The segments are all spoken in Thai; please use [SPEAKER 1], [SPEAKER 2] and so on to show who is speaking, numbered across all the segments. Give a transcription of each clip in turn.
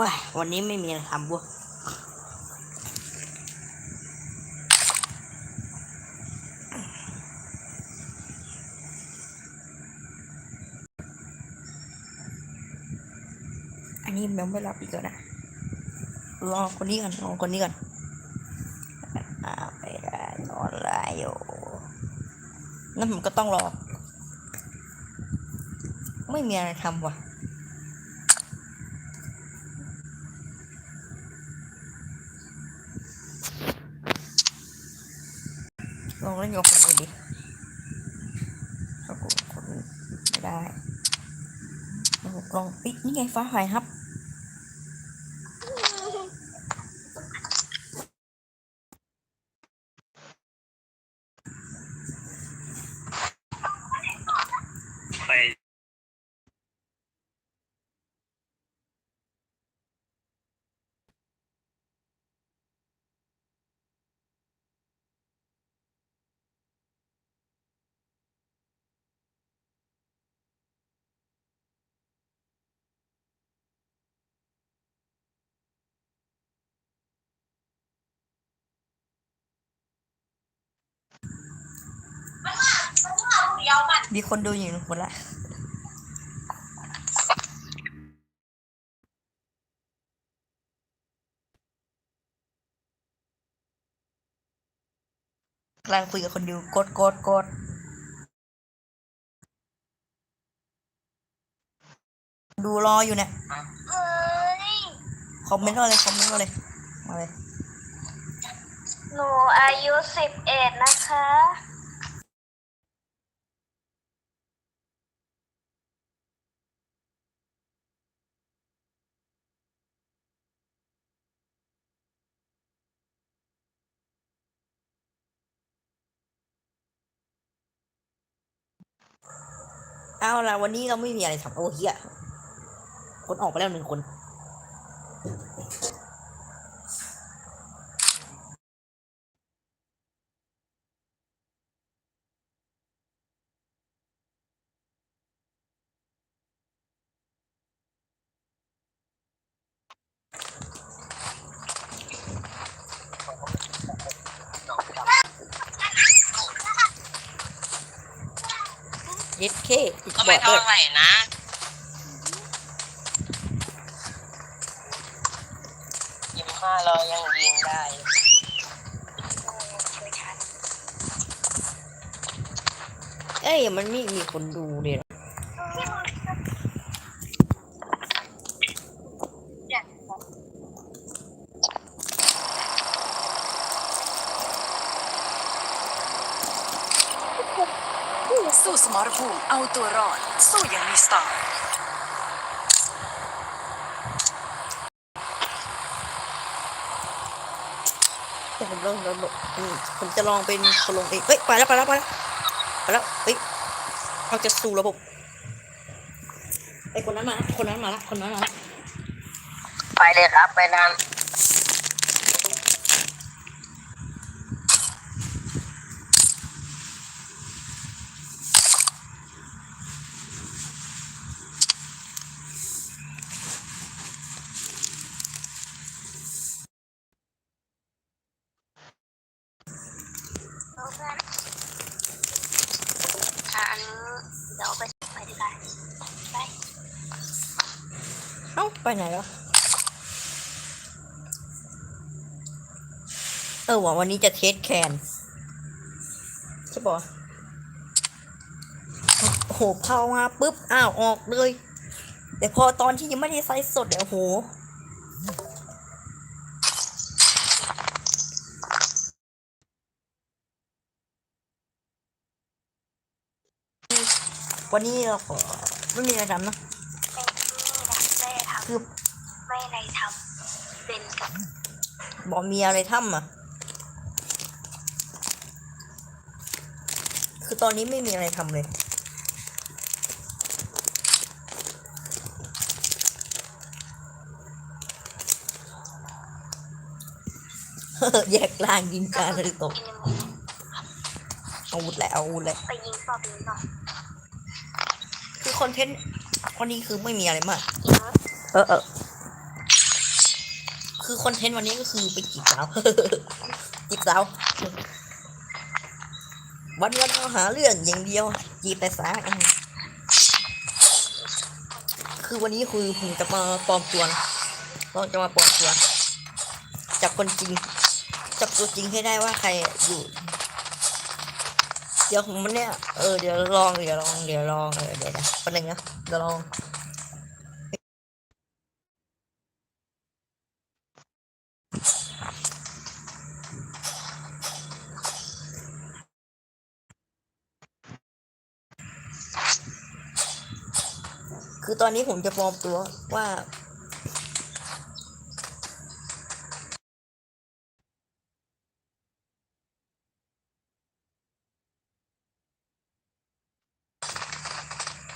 [SPEAKER 1] ว้ายวันนี้ไม่มีอะไรทำวะอันนี้ยังไม่รับอีกแล้วนะลองคนนี้ก่อนลองคนนี้ก่อนอ่าไปได้นอนไลน์อยู่นั่นผมก็ต้องรอ ไม่มีอะไรทำว่ะ ลองเล่นกับคนอื่นดิปรากฏคน ไม่ได้ลองลองปิ๊กนี่ไงฟ้าหายครับ
[SPEAKER 2] ไป
[SPEAKER 1] มีคนดูอยู่หนึ่งคนละกำลังคุยกับคนดูกดกดกดดูรออยู่เนี่ยคอมเมนต์มาเลยคอมเมนต์มาเลยมาเลย
[SPEAKER 3] หนูอายุสิบเอ็ดนะคะ
[SPEAKER 1] เอาละวันนี้เราไม่มีอะไรทำโอ้เฮียคนออกไปแล้วหนึ่งคน เย็ดเคติด
[SPEAKER 2] ก็
[SPEAKER 1] บอ
[SPEAKER 2] ไม่
[SPEAKER 1] ร่
[SPEAKER 2] นะยิมห้าเรายังยิงได้
[SPEAKER 1] เอ้ยมันไม่มีคนดูเลยเหรอ
[SPEAKER 4] สู้สมรภูมิเอาตัวรอด สู้อย่างมีสไตล์
[SPEAKER 1] เราผมลองลองอืมผมจะลองเป็นคนลงเองเฮ้ยไปแล้วไปแล้วไปแล้วไปแล้วเฮ้ยเราจะสู่ระบบไอ้คนนั้นมา คนนั้นมาละคนนั้นมาละ
[SPEAKER 2] ไปเลยครับ ไปนั้น
[SPEAKER 3] ค่ะอันนี้เดี๋ยวไปไปดีกว่าไป
[SPEAKER 1] เอ้า ไหนแล้วเออวะวันนี้จะเทสแคนใช่ปะโอ้โหพอมาปุ๊บ อ้าว ออกเลย แต่พอตอนที่ยังไม่ได้ไซส์สดเนี่ยโอ้โหวันนี้เราขอไม่มีอะไรทำนะ
[SPEAKER 3] เป็นที่นะไม่ได้ท
[SPEAKER 1] คือำ
[SPEAKER 3] ไม่ได้ทำเป็นกับ
[SPEAKER 1] บอกมีอะไรทำอะ คือตอนนี้ไม่มีอะไรทำเลยแยกล่างยิงการเลยตก
[SPEAKER 3] กิน
[SPEAKER 1] อาวุธแหละเอาอาวุธแหละ
[SPEAKER 3] ไปยิงต่อไปยิงต่อ
[SPEAKER 1] คือคอนเทนต์วันนี้คือไม่มีอะไรมาก
[SPEAKER 3] ยิง
[SPEAKER 1] เออเออคือคอนเทนต์วันนี้ก็คือไปจีบสาวจีบสาววันวันเอาหาเรื่องอย่างเดียว จีบแต่สาวคือวันนี้คือผมจะมาปลอมตัวนะเราจะมาปลอมตัวจับคนจริงจับตัวจริงให้ได้ว่าใครอยู่ เดี๋ยวผมเนี่ยเออเดี๋ยวลองเดี๋ยวลองเดี๋ยวลองเออเดี๋ยวนะคนหนึ่งนะเดี๋ยวลอง คือตอนนี้ผมจะปลอมตัวว่า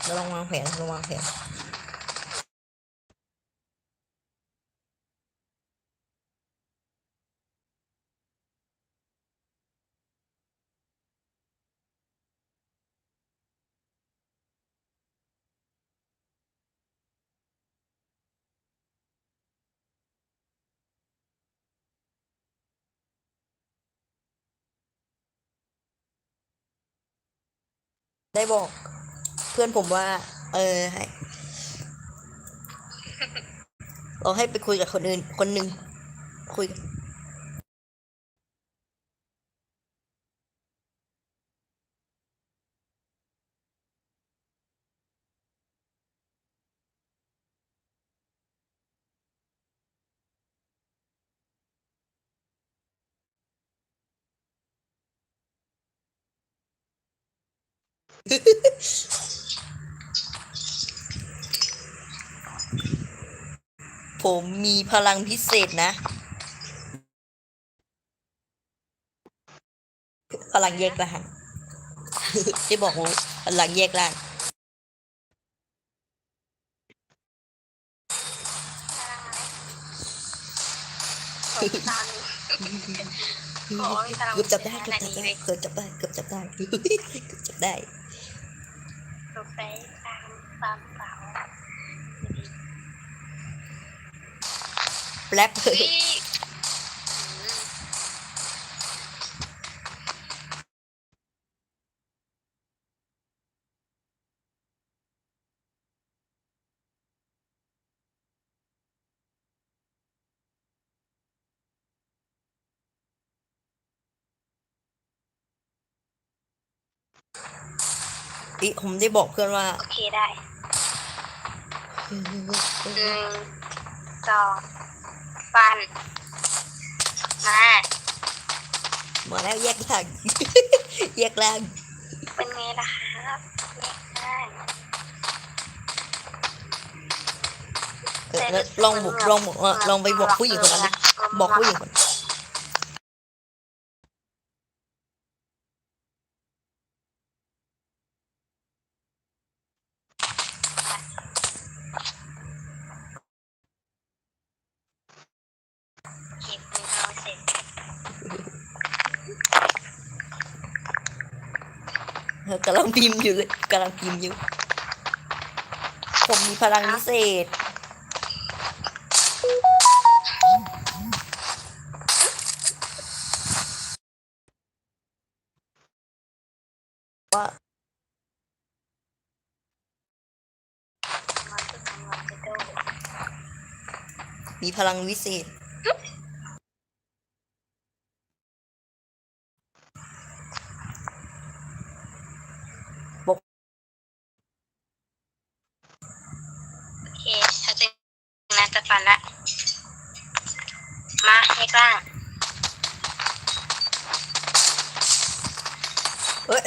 [SPEAKER 1] เราลองวางแผนเราวางแผน ได้บอก เพื่อนผมว่า เออให้เราให้ไปคุยกับคนอื่น คนหนึ่งคุย ผมมีพลังพิเศษนะ พลังแยกร่างที่บอกว่าพลังแยกร่าง
[SPEAKER 3] สงสารขอให้พลัง
[SPEAKER 1] เกือบจับได้
[SPEAKER 3] ข
[SPEAKER 1] เกือบ
[SPEAKER 3] นาด
[SPEAKER 1] จับ
[SPEAKER 3] นี้
[SPEAKER 1] ได้
[SPEAKER 3] เลย
[SPEAKER 1] เกือบจับได้เกือบจับได้เกือบจับได้
[SPEAKER 3] สงสัยตามตามเปล่า
[SPEAKER 1] แป๊บ
[SPEAKER 3] เฮ้ย
[SPEAKER 1] อีผมได้บอกเพื่อนว่า
[SPEAKER 3] โอเคได้หนึ่งสองฟันมา
[SPEAKER 1] มาแล้วแยกร่าง แยกร่าง
[SPEAKER 3] เป็นไงล่ะครับแยกได้
[SPEAKER 1] เออแล้วลองบอกลองบอกเออลองไปบอกผู้หญิงคนนั้นดิบอกผู้หญิงคน
[SPEAKER 3] เก็บเป็นเอาเสร็จ
[SPEAKER 1] เออ กำลังพิมพ์อยู่เลยกำลังพิมพ์อยู่ ผมมีพลังพิเศษ ว่า
[SPEAKER 3] ม,มี
[SPEAKER 1] พลังวิเศษ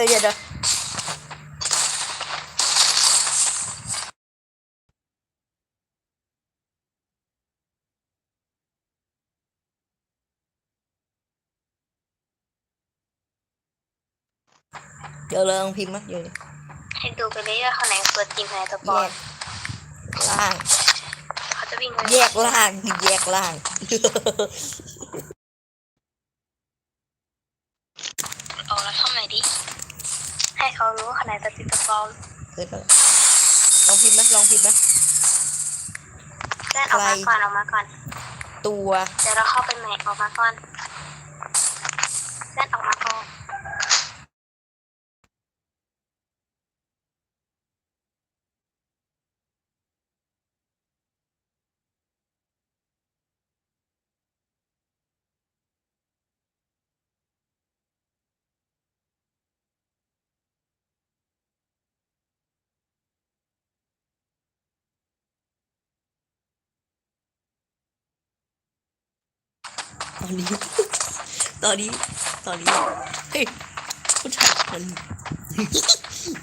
[SPEAKER 1] ดี๋ยวเดี๋ยวเดี๋ยวเราลองพิมพ์นะเดี๋ยว
[SPEAKER 3] ให้ดูไปเรื่อยๆคนไหนตัวจริงคนไหนตัวปล
[SPEAKER 1] แย
[SPEAKER 3] อม
[SPEAKER 1] กล่าง
[SPEAKER 3] เขาจะวิ่งไป
[SPEAKER 1] แยกล่าง แยกล่าง
[SPEAKER 3] ออกแล้วเข้ามาดิ ให้เขารู้ว่าคนไหน ตัวจริงตัวปลอม
[SPEAKER 1] เกิดแล้วลองพิมพ์ไหมลองพิมพ์ไหม
[SPEAKER 3] เล่นออกมาก่อนออกมาก่อน
[SPEAKER 1] ตัว
[SPEAKER 3] เดี๋ยวเราเข้าไปใหม่ออกมาก่อนเล่นออกมาก่อน
[SPEAKER 1] ตอนนี้ ตอนนี้ ตอนนี้เฮ้ยผู้ชายคน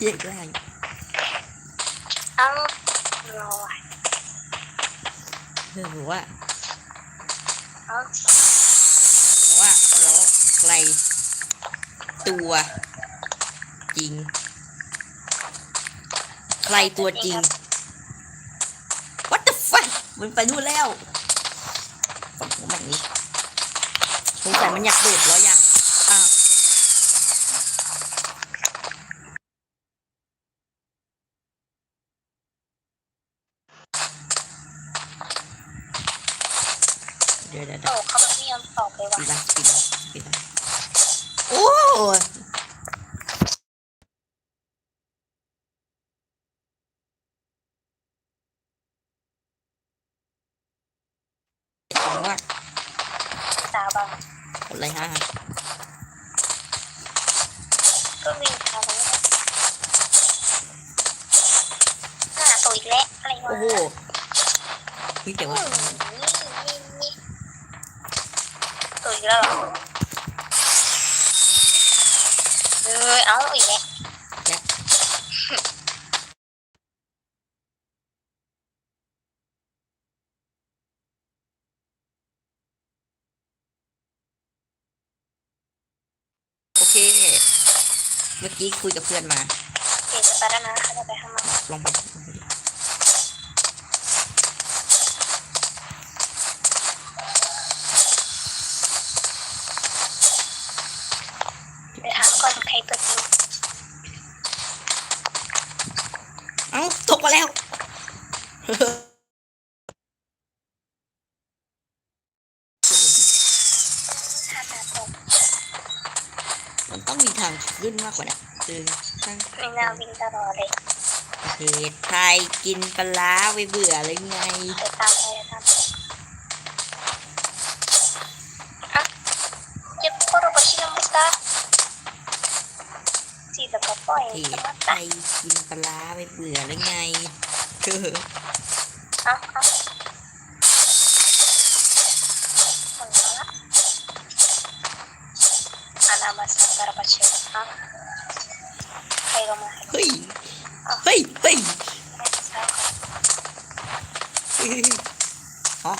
[SPEAKER 1] แยกร่าง
[SPEAKER 3] เอ้ารอว่ะ
[SPEAKER 1] เธอบอกว่า
[SPEAKER 3] เอ้า
[SPEAKER 1] บอกว่าแล้วใครตัวจริง ใครตัวจริง what the fuck มันไปนู่นแล้วผมแบบนี้ สงสัยมันอยากโดดแล้วอยากอ้าวเดี๋ยวเดี๋ยวเดี๋
[SPEAKER 3] โอ้
[SPEAKER 1] ยว
[SPEAKER 3] เขาแบบไม่ยอมตอบเลยว่ะ
[SPEAKER 1] ปิดละปิดละปิดละโอ้ยผมว่า
[SPEAKER 3] สาวบัง
[SPEAKER 1] อะไรฮะ
[SPEAKER 3] ก็วิ่งทางนี้หน้าตัวอีกแล้วอะไรวะ
[SPEAKER 1] โอ้โหนี่แต่
[SPEAKER 3] อื
[SPEAKER 1] ว่า
[SPEAKER 3] มนี่นี่นี่ตัว อีกแล้วเหรอเออเอาอีกแล้ว
[SPEAKER 1] โอเค เมื่อกี้คุยกับเพื่อนมา
[SPEAKER 3] เดี๋ยวจะไปแล้วนะเขาจะไปข้างนอก
[SPEAKER 1] ลองไปลองไปดู
[SPEAKER 3] ไปถามก่อนใครตัวจริง
[SPEAKER 1] เอ้าตกมาแล้ว
[SPEAKER 3] ถ้าตาตก
[SPEAKER 1] มันต้องมี ทางขึ้นมากกว่านี้คือตั้ง
[SPEAKER 3] ไม่น่าวิ่งตลอดเลย
[SPEAKER 1] เหตุไทยกินปลาร้าไปเบื่อเลยไง
[SPEAKER 3] เดี๋ยวตามไปตามไปอะเก็บโคโรบชิโนมุตาจีบกับปล่อย
[SPEAKER 1] เหตุไทยกินปลาร้าไปเบื่อเลยไงเออ
[SPEAKER 3] เฮ้
[SPEAKER 1] ย
[SPEAKER 3] อ๋
[SPEAKER 1] อ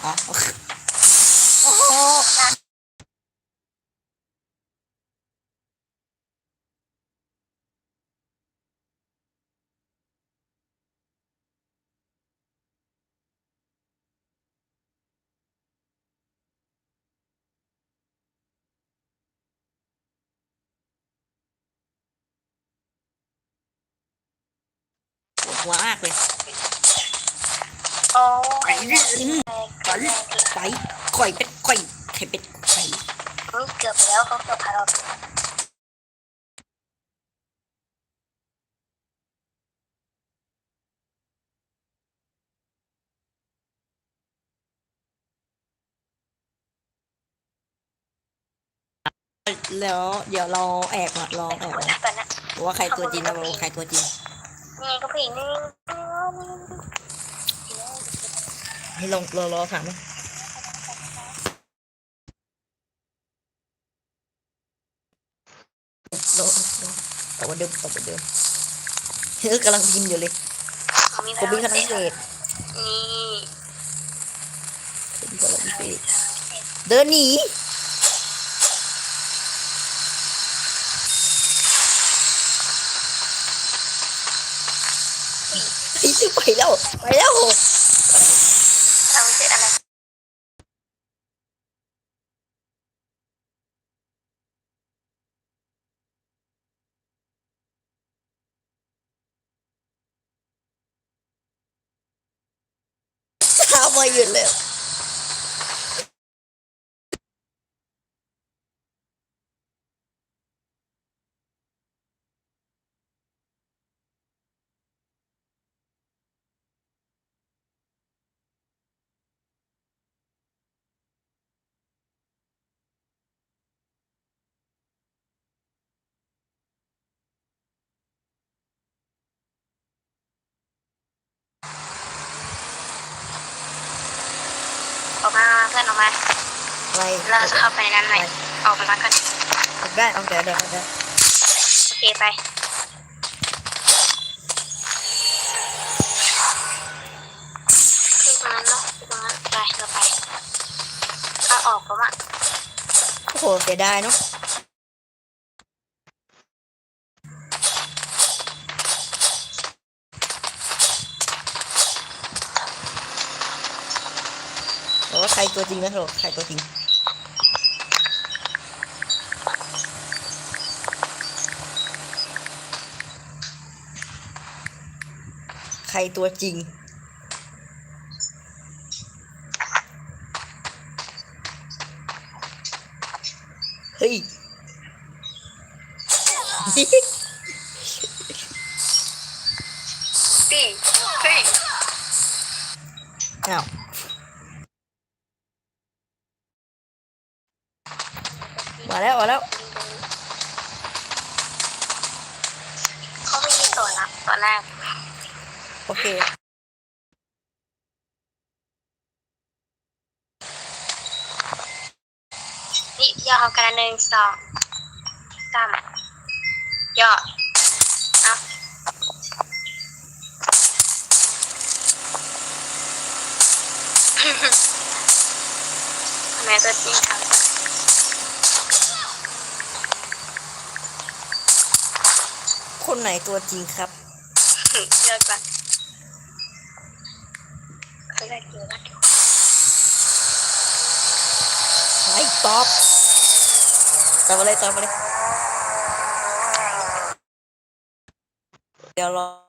[SPEAKER 1] อ๋ออ๋อปวดหัวมากเลย
[SPEAKER 3] โอ้
[SPEAKER 1] ไป
[SPEAKER 3] ย
[SPEAKER 1] เรื่
[SPEAKER 3] ไป
[SPEAKER 1] ไปไปก่เป็ดก่ไข่เป็ดไข่
[SPEAKER 3] เกือบแล้วเขาเกือบพาเรา
[SPEAKER 1] แล้วเดี๋ยวเราแอบอะลองแอบว่าใครตัวจริงนะว่าใครตัวจริง
[SPEAKER 3] นี่ก็ผู้หญิงนี่
[SPEAKER 1] ให้ลองรอรอถามไหมรอรอแต่ว่าเดิมแต่ว่าเดิมเฮ้ยกำลังพิมพ์อยู่เลยผมมีคณะพิเศษ
[SPEAKER 3] นี่
[SPEAKER 1] ผมมีคณะพิเศษเดินหนีไอ้ยไปแล้ว ไปแล้ว
[SPEAKER 3] เราเจออะไร
[SPEAKER 1] ข้า มาอะไร
[SPEAKER 3] เราจะเข้าไปในนั้นไหมออกมาแล้วกัน
[SPEAKER 1] ออกได้ออกได้ได้ได้
[SPEAKER 3] โอเคไปคือตรงนั้นเนาะคือตรงนั้นไปเราไปเอาออกแล้วอะ
[SPEAKER 1] โอ้โหเสียดายเนาะ บอกว่าใครตัวจริงนะโถใครตัวจริงใครตัวจริง โอเค
[SPEAKER 3] นี่ย่อเขากันหนึ่งสองสามย่อเอาทำไมตัวจริงทำ
[SPEAKER 1] คนไหนตัวจริงครับ
[SPEAKER 3] เลือกก่อนเขาเลือกอยู่แล้ว
[SPEAKER 1] ไอ้ตอบ จอบมาเลยจอบมาเลยเดี๋ยวรอ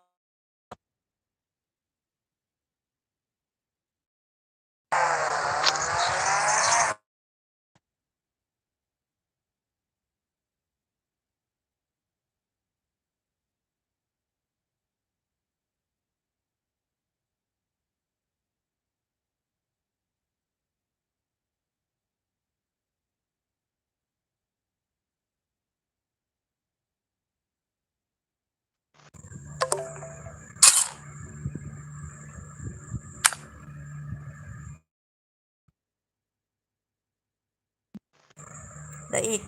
[SPEAKER 1] แล้วอีก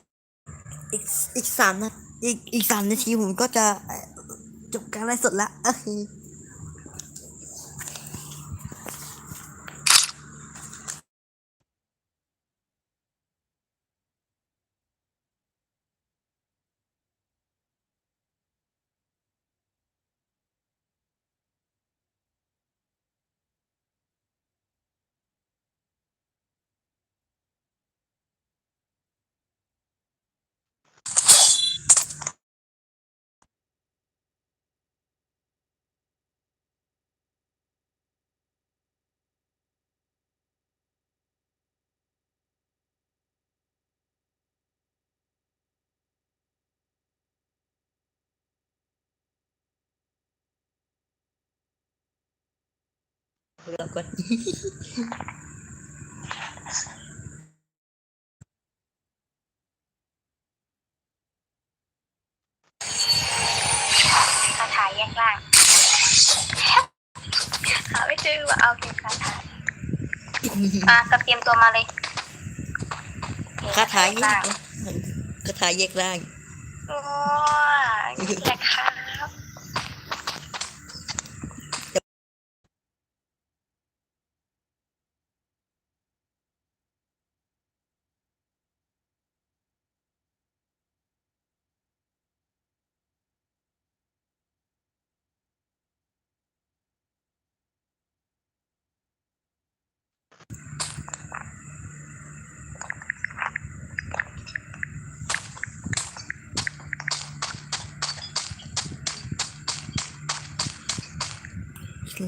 [SPEAKER 1] อีกอีกสามนะอีกอีกสามนาทีผมก็จะจบการไลฟ์สดละโอเค เริ่มก่อน
[SPEAKER 3] คาถาแยกล่างหาไม่เจอว่าเอาเก็บคาถาอะก็เตรียมตัวมาเลย
[SPEAKER 1] คาถาแยกคาถาแยกร่าง
[SPEAKER 3] โอ้ยแยกค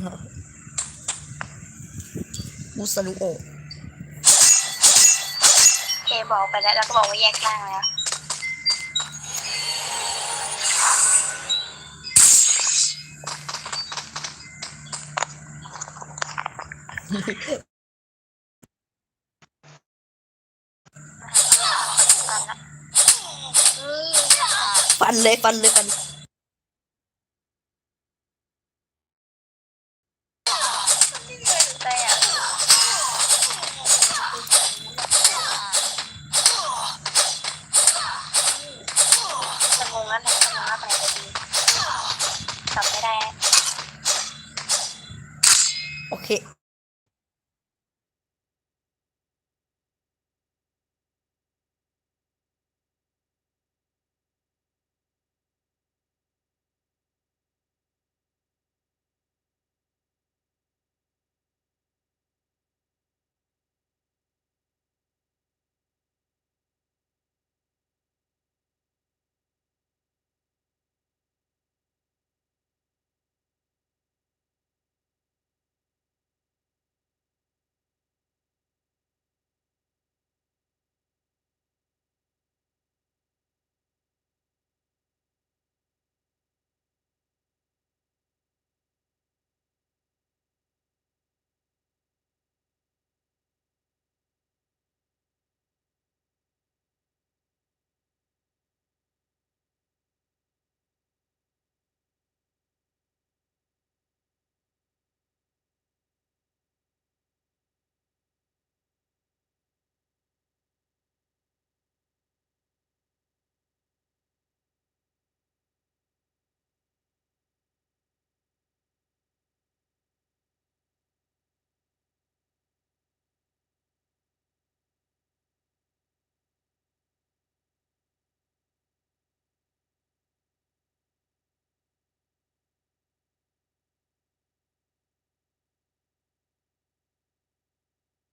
[SPEAKER 3] รับ
[SPEAKER 1] มุสลุโอ
[SPEAKER 3] เคบอกไปแล้วแล้วก็บอกว่าแยกล่างแล้วนี่
[SPEAKER 1] ฟันเลยฟันเลยฟัน